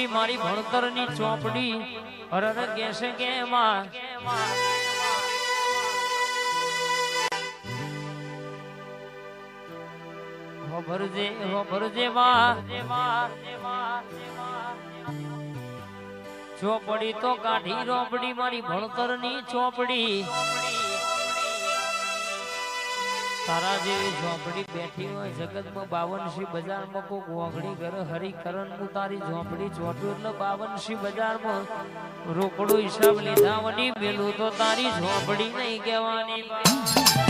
ચોપડી. મારી ભણતરની ચોપડી હરર કે માં ચોપડી તો કાઢી રોપડી મારી ભણતરની ચોપડી. તારા જેવી ઝોપડી બેઠી હોય જગતમાં જગતમાં બજારમાં કોક વોગડી કરે હરિકરણ હું તારી ઝોપડી ચોટ્યું એટલે બાવનશી બજારમાં રોકડો હિસાબ લીધા વળી મેલું તો તારી ઝોપડી નહીં કહેવાની.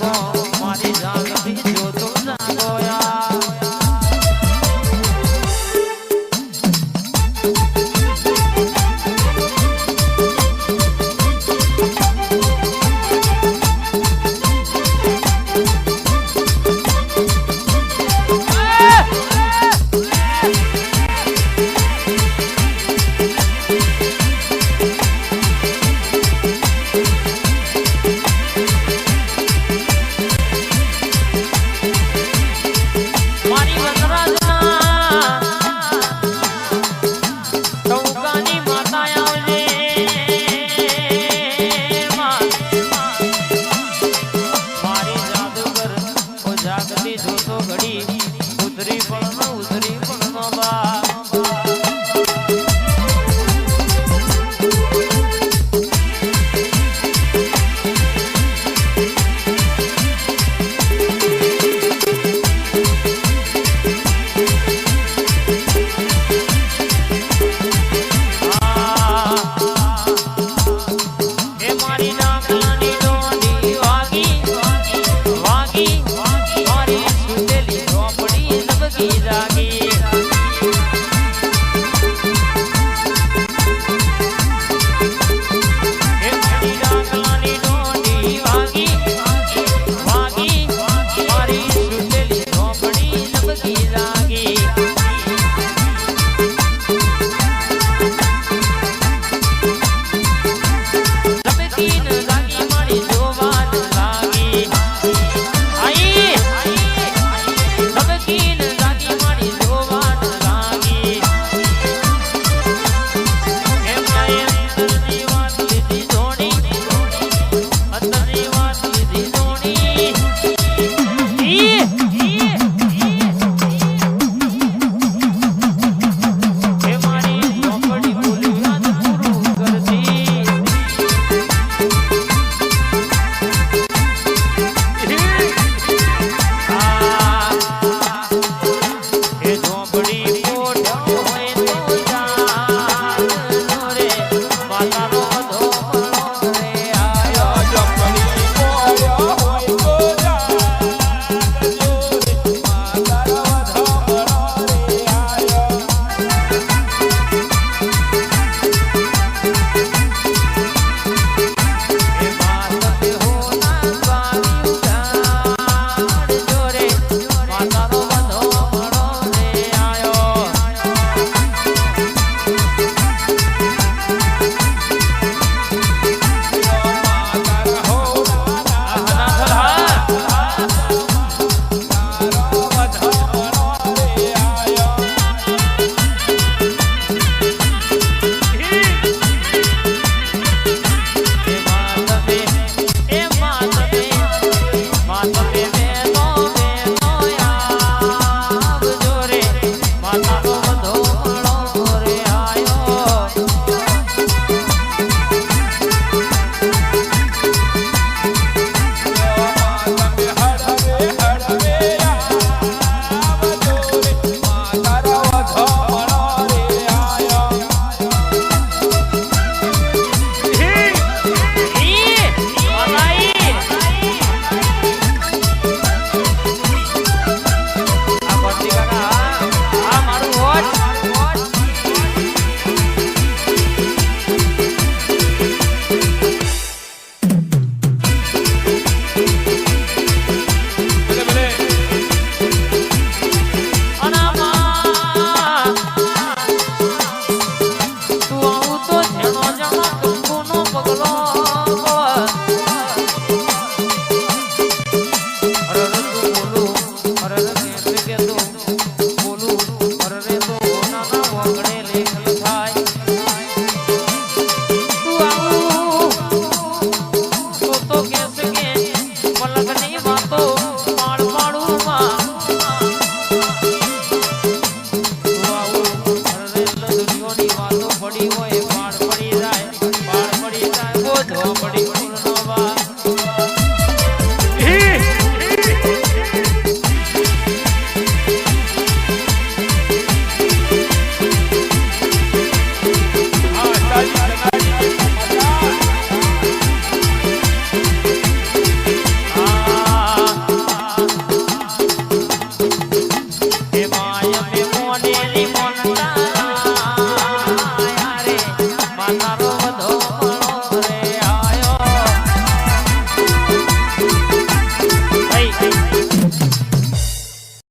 song. બેસો ઘડી. ઉધરી પણ ઉધરી પણ નો બા. પલકની વાતો